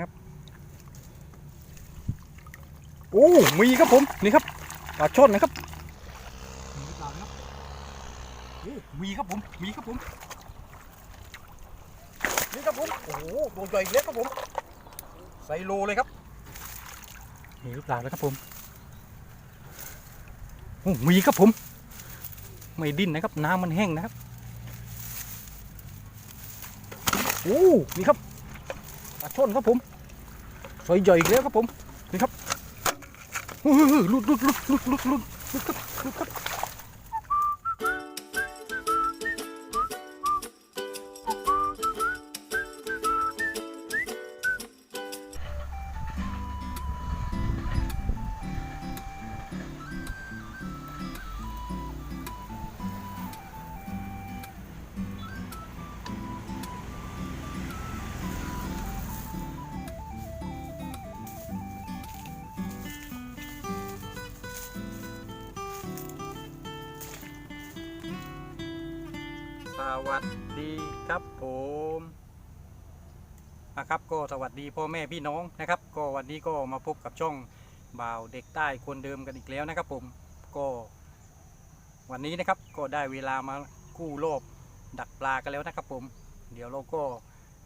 ครับโอ้มีครับผมนี่ครับปลาช่อนนะครับมีปลาครับโอ้มีครับผมมีครับผมนี่ครับผมโอ้โหตัวใหญ่เล็กครับผมใส่โลเลยครับมีหรือเปล่านะครับผมโอ้มีครับผม ไม่ดิ้นนะครับน้ำมันแห้งนะครับโอ้นี่ครับป ลาช่อนครับผมใส่ใหญ่อีกแล้วครับผมนี่ครับหลุดลุดลุดลุดลุดลุดลุดครับลุดครับ สวัสดีครับผมนะครับก็สวัสดีพ่อแม่พี่น้องนะครับ ก็วันนี้ก็มาพบกับช่องบ่าวเด็กใต้คนเดิมกันอีกแล้วนะครับผมก็วันนี้นะครับก็ได้เวลามากู้โลบดักปลากันแล้วนะครับผม เดี๋ยวเราก็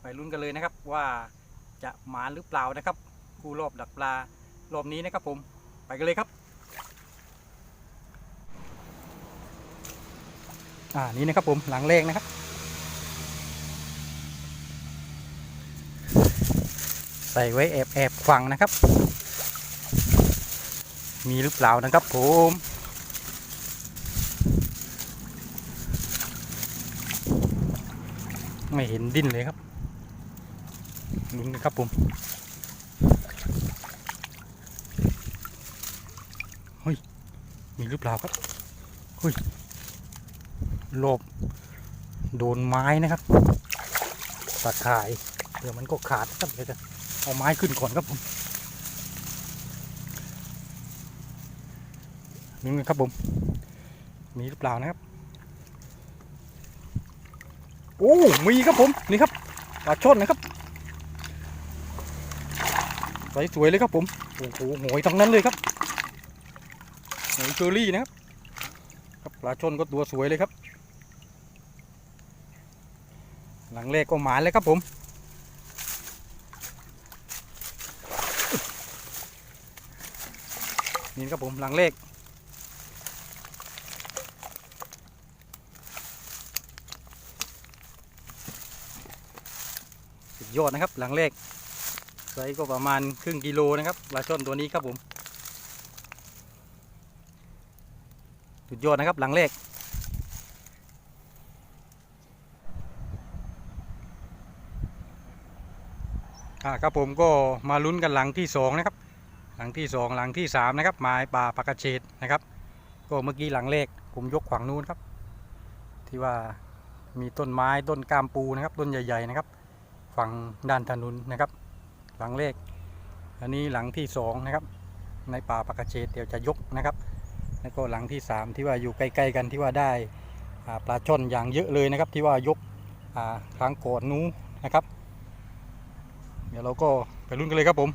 ไปลุ้นกันเลยนะครับว่าจะหมาหรือเปล่านะครับกู้รอบดักปลารอบนี้นะครับผมไปกันเลยครับ อ่านี่นะครับผมหลังแรกนะครับ ใส่ไว้แอบแอบฟังนะครับ มีหรือเปล่านะครับผมไม่เห็นดิ้นเลยครับลุ้นนะครับผมเฮ้ยมีหรือเปล่าครับเฮ้ย โลบโดนไม้นะครับตะข่ายเดี๋ยวมันก็ขาดครับเดี๋ยวจะเอาไม้ขึ้นก่อนครับผมนี่นะครับผมมีหรือเปล่านะครับโอ้มีครับผมนี่ครับปลาช่อนนะครับใสสวยเลยครับผมโอ้โหหอยทั้งนั้นเลยครับหอยเชอรี่นะครับครับปลาช่อนก็ตัวสวยเลยครับ หลังแรกก็หมานเลยครับผมนี่ครับผมหลังเลขสุดยอดนะครับหลังเลขไซส์ก็ประมาณครึ่งกิโลนะครับปลาช่อนตัวนี้ครับผมสุดยอดนะครับหลังเลข ครับผมก็มาลุ้นกันหลังที่สองนะครับหลังที่สองหลังที่สามนะครับหมายป่าปากกระเฉดนะครับ ก็เมื่อกี้หลังเลขผมยกขวางนู้นครับ ที่ว่ามีต้นไม้ต้นกามปูนะครับ ต้นใหญ่ๆนะครับ ฝั่งด้านถนนนะครับ หลังเลข อันนี้หลังที่สองนะครับในป่าปากกระเฉดเดี๋ยวจะยกนะครับ แล้วก็หลังที่สามที่ว่าอยู่ใกล้ๆกันที่ว่าได้ปลาช่อนอย่างเยอะเลยนะครับ ที่ว่ายกครั้งก่อนนู้นนะครับ เดี๋ยวเราก็ไปรุ่นกันเลยครับผม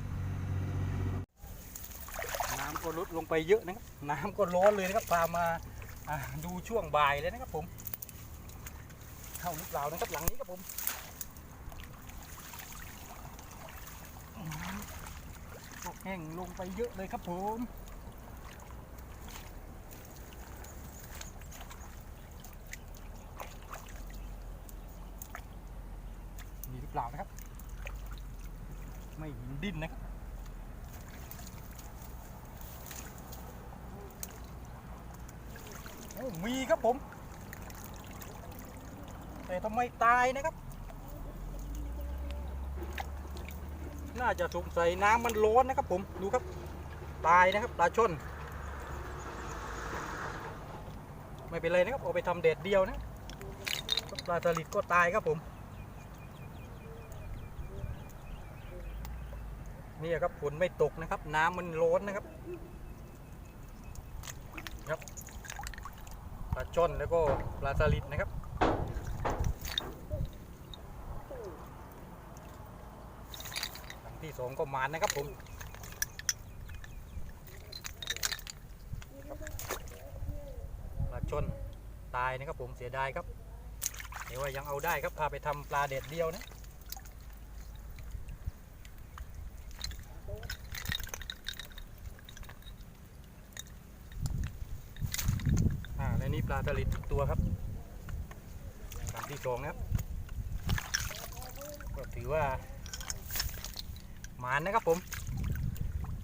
น้ำก็ลดลงไปเยอะนะครับ น้ำก็ร้อนเลยนะครับพามาดูช่วงบ่ายเลยนะครับผม เข้าหรือเปล่านะครับหลังนี้ครับผมน้ำก็แห้งลงไปเยอะเลยครับผมมีหรือเปล่านะครับ ไม่ห็นดิ้นนะครับโอ้มีครับผม แต่ทำไมตายนะครับ น่าจะสงสัยน้ำมันร้อนนะครับผม ดูครับ ตายนะครับปลาช่อนไม่เป็นไรนะครับ เอาไปทำเด็ดเดียวนะปลาสลิดก็ตายครับผม นี่ครับฝนไม่ตกนะครับ น้ำมันร้อนนะครับ ครับปลาช่อนแล้วก็ปลาสลิดนะครับที่สองก็มานนะครับผมปลาชนตายนะครับผมเสียดายครับเดี๋ยวว่ายังเอาได้ครับพาไปทำปลาเด็ดเดียวนะอ่าในนี้ ปลาตลิดทุกตัวครับหลังที่สองนะครับ ก็ถือว่าหมานนะครับผม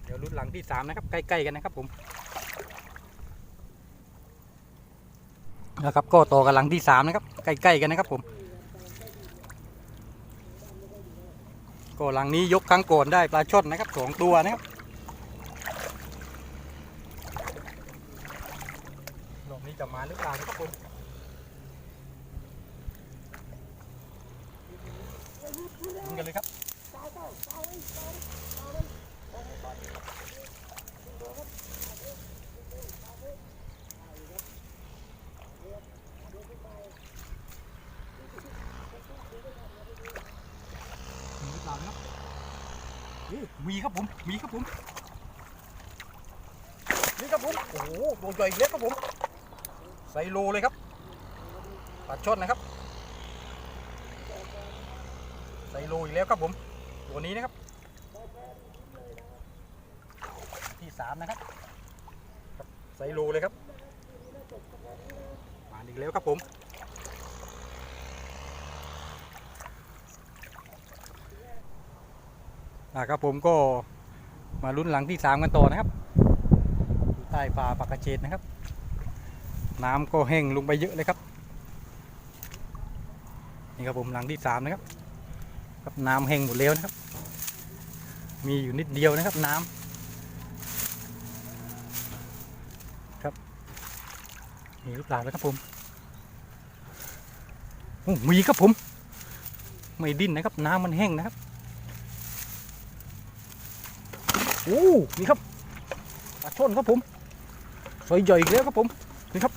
เดี๋ยวรุ่นหลังที่สามนะครับ ใกล้ๆกันนะครับผมนะครับก็ต่อกับหลังที่สามนะครับ ใกล้ๆกันนะครับผม ก็หลังนี้ยกครั้งก่อนได้ปลาช่อนนะครับสองตัวนะครับรอบนี้ จะมาหรือเปล่านะครับผมลุ้นกันเลยครับมีหรือเปล่านะครับเฮ้ยมีครับผมมีครับผมนี่ครับผม โอ้โหตัวใหญ่เล็กครับผม ใส่โลเลยครับปลาช่อนนะครับใส่โลอีกแล้วครับผม ตัวนี้นะครับ ที่สามนะครับใส่โลเลยครับมาอีกแล้วครับผมอ่าครับผมก็มาลุ้นหลังที่สามกันต่อนะครับ ใต้ป่าปากกระเจดนะครับ น้ำก็แห้งลงไปเยอะเลยครับ นี่ครับผมหลังที่สามนะครับครับน้ำแห้งหมดแล้วนะครับ มีอยู่นิดเดียวนะครับน้ำครับมีหรือเปล่านะครับผมโอ้มีครับผม ไม่ดิ้นนะครับ น้ำมันแห้งนะครับโอ้นี่ครับปลาช่อนครับผมสวยใหญ่อีกแล้วครับผม นี่ครับ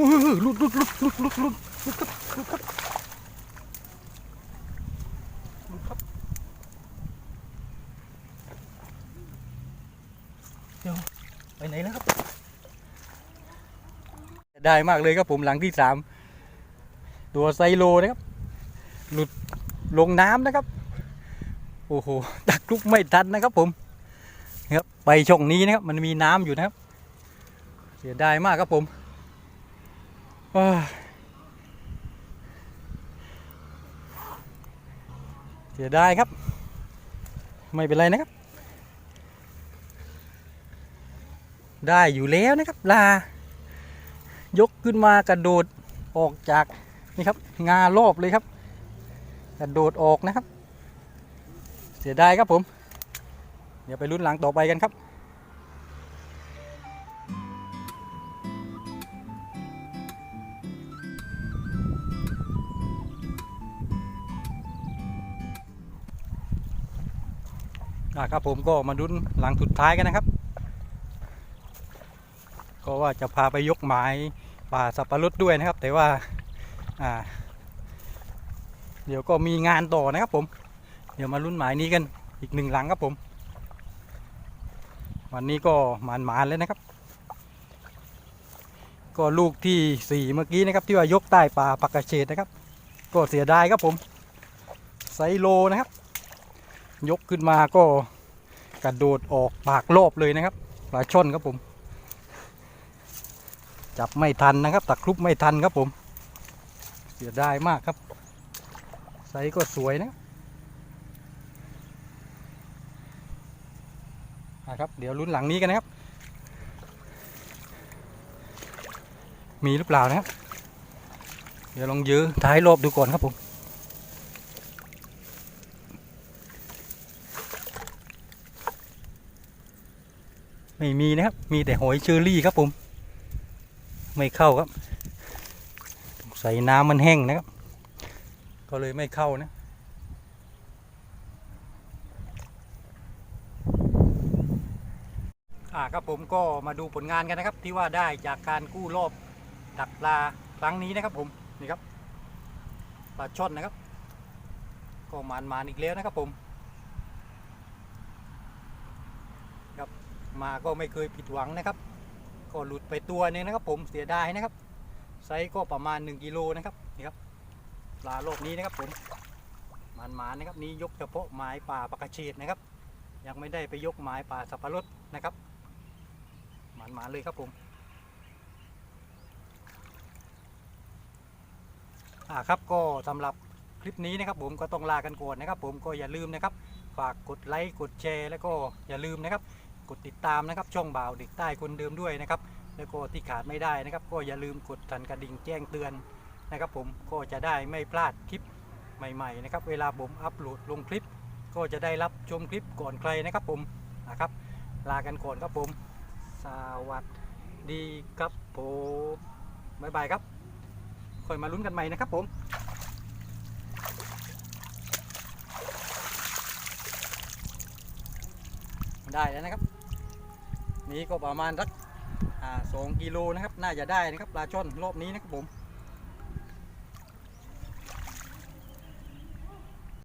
ลุดลุดลุดลุดลุดลุดลุดครับลุดครับลุดครับเดี๋ยวไปไหนแล้วครับ ได้มากเลยครับผมหลังที่สามตัวไซโลนะครับ หลุดลงน้ำนะครับ โอ้โหตักลุกไม่ทันนะครับผมนะครับไปช่องนี้นะครับ มันมีน้ำอยู่นะครับ เสียดายมากครับผม ว้าเสียดายครับ ไม่เป็นไรนะครับ ได้อยู่แล้วนะครับลายกขึ้นมากระโดดออกจากนี่ครับงารอบเลยครับกระโดดออกนะครับ เสียดายครับผม เดี๋ยวไปลุ้นหลังต่อไปกันครับ อ่าครับผมก็มาดุนหลังสุดท้ายกันนะครับ ก็ว่าจะพาไปยกไม้ป่าสับปะรดด้วยนะครับ แต่ว่าอ่า เดี๋ยวก็มีงานต่อนะครับผม เดี๋ยวมาลุ้นหมายนี้กันอีกหนึ่งหลังครับผม วันนี้ก็หมานมานๆเลยนะครับ ก็ลูกที่สี่เมื่อกี้นะครับ ที่ว่ายกใต้ป่าปักกระเฉดนะครับ ก็เสียดายครับผมไซโลนะครับ ยกขึ้นมาก็กระโดดออกปากรอบเลยนะครับปลาช่อนครับผม จับไม่ทันนะครับตะครุบไม่ทันครับผม เสียดายมากครับไซก็สวยนะอะครับเดี๋ยวลุ้นหลังนี้กันนะครับ มีหรือเปล่านะครับ เดี๋ยวลองยื้อท้ายรอบดูก่อนครับผม ไม่มีนะครับ มีแต่หอยเชอรี่ครับผม ไม่เข้าครับ ใส่น้ำมันแห้งนะครับ ก็เลยไม่เข้านะอ่าครับผมก็มาดูผลงานกันนะครับ ที่ว่าได้จากการกู้รอบดักปลาครั้งนี้นะครับผมนี่ครับปลาช่อนนะครับ ก็มานมานๆอีกแล้วนะครับผม มาก็ไม่เคยผิดหวังนะครับ ก็หลุดไปตัวหนึงนะครับ ผมเสียดายนะครับ ไซส์ก็ประมาณ 1กิโลนะครับนี่ครับปลารอบนี้นะครับ ผมมันมานะครับนี้ยกเฉพาะไม้ป่าปากระเฉดนะครับ ยังไม่ได้ไปยกไม้ป่าสับปะรดนะครับมันมาเลยครับผมอ่าครับก็สำหรับคลิปนี้นะครับ ผมก็ต้องลากันก่อนนะครับ ผมก็อย่าลืมนะครับ ฝากกดไลค์กดแชร์แล้วก็อย่าลืมนะครับ กดติดตามนะครับ ช่องบ่าวเด็กใต้คนเดิมด้วยนะครับ แล้วก็ที่ขาดไม่ได้นะครับ ก็อย่าลืมกดสั่นกระดิ่งแจ้งเตือนนะครับ ผมก็จะได้ไม่พลาดคลิปใหม่ๆนะครับ เวลาผมอัปโหลดลงคลิป ก็จะได้รับชมคลิปก่อนใครนะครับผมนะครับลากันก่อนครับผม สวัสดีครับผมบ๊ายบายครับค่อยมาลุ้นกันใหม่นะครับผมได้แล้วนะครับ นี่ก็ประมาณสักสองกิโลนะครับ น่าจะได้นะครับปลาช่อนรอบนี้นะครับผม